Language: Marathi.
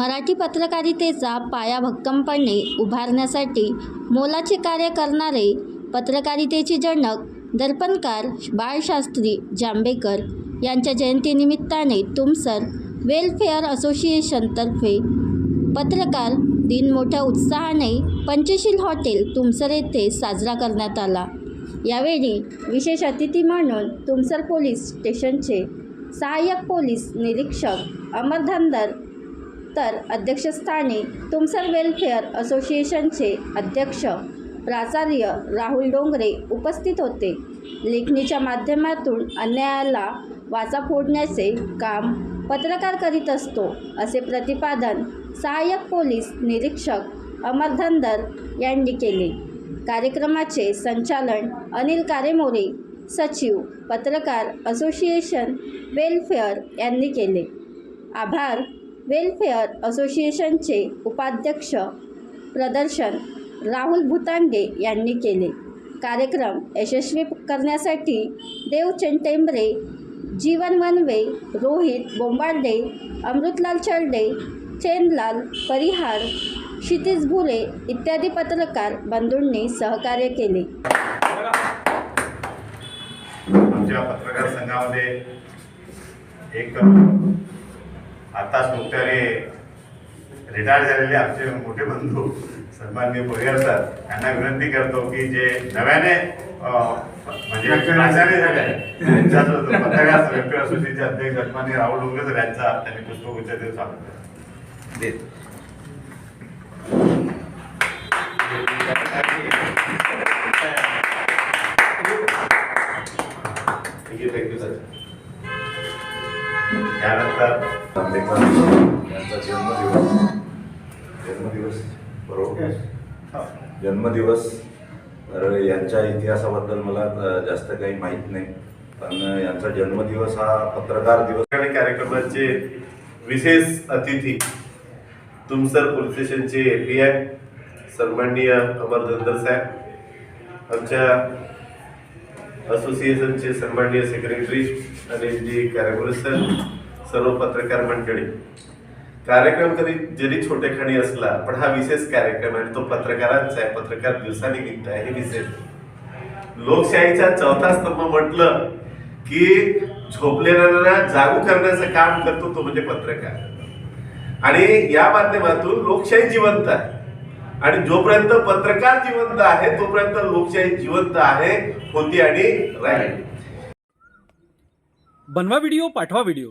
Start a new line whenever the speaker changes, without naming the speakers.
मराठी पत्रकारितेचा पाया भक्कमपणे उभारण्यासाठी मोलाचे कार्य करणारे पत्रकारितेचे जनक दर्पणकार बाळशास्त्री जांभेकर यांच्या जयंतीनिमित्ताने तुमसर वेलफेअर असोसिएशनतर्फे पत्रकार दिन मोठ्या उत्साहाने पंचशील हॉटेल तुमसर येथे साजरा करण्यात आला. यावेळी विशेष अतिथी म्हणून तुमसर पोलीस स्टेशनचे सहाय्यक पोलीस निरीक्षक अमरधंदर तर अध्यक्षस्थानी तुमसर वेलफेअर असोसिएशनचे अध्यक्ष प्राचार्य राहुल डोंगरे उपस्थित होते. लेखणीच्या माध्यमातून अन्यायाला वाचा फोडण्याचे काम पत्रकार करीत असतो असे प्रतिपादन सहाय्यक पोलीस निरीक्षक अमर धनदर यांनी केले. कार्यक्रमाचे संचालन अनिल कारेमोरे सचिव पत्रकार असोसिएशन वेलफेअर यांनी केले. आभार. वेलफेअर असोसिएशनचे उपाध्यक्ष प्रदर्शन राहुल भूतांगे यांनी केले. कार्यक्रम यशस्वी करण्यासाठी देवचंद टेंबरे जीवन वनवे रोहित बोंबार्डे अमृतलाल चर्डे चेनलाल परिहार क्षितिज भुरे इत्यादी पत्रकार बंधूंनी सहकार्य केले.
आमच्या पत्रकार संघामध्ये एक आता नुकत्याने रिटायर झालेले आमचे मोठे बंधू सन्माननीय परिहार सर यांना विनंती करतो की जे नव्याने म्हणजे प्राचार्य झाले आहेत, त्यांच्या जो पत्रकार वेलफेअर असोसिएशनचे अध्यक्ष सन्माननीय राहुल डोंगरे सर यांचा त्यांनी पुष्पगुच्छ देऊन स्वागत करतो.
थँक्यू थँक्यू सर
त्यानंतर
यांचा जन्मदिवस. जन्मदिवस बरोबर? जन्मदिवस. तर यांच्या इतिहासाबद्दल मला जास्त काही माहीत नाही. पण यांचा जन्मदिवस हा पत्रकार दिवस.
आणि कार्यक्रमाचे विशेष अतिथी तुमसर पोलीस स्टेशनचे ए पी आय सन्माननीय अमर धनदर साहेब आमच्या असोसिएशनचे सन्माननीय सेक्रेटरी आणि जी कार्यक्रम सर सर्व पत्रकार मंडळी. कार्यक्रम कधी जरी छोटेखानी असला पण हा विशेष कार्यक्रम आहे तो पत्रकारांचा आहे पत्रकार दिवसानिमित्त आहे हे विशेष. लोकशाहीचा चौथा स्तंभ म्हटलं की झोपलेल्यांना जागू करण्याचं काम करतो तो म्हणजे पत्रकार. आणि या माध्यमातून लोकशाही जिवंत आहे. आणि जोपर्यंत पत्रकार जिवंत आहे तोपर्यंत लोकशाही जिवंत आहे होती आणि राहील.
बनवा व्हिडिओ पाठवा व्हिडिओ.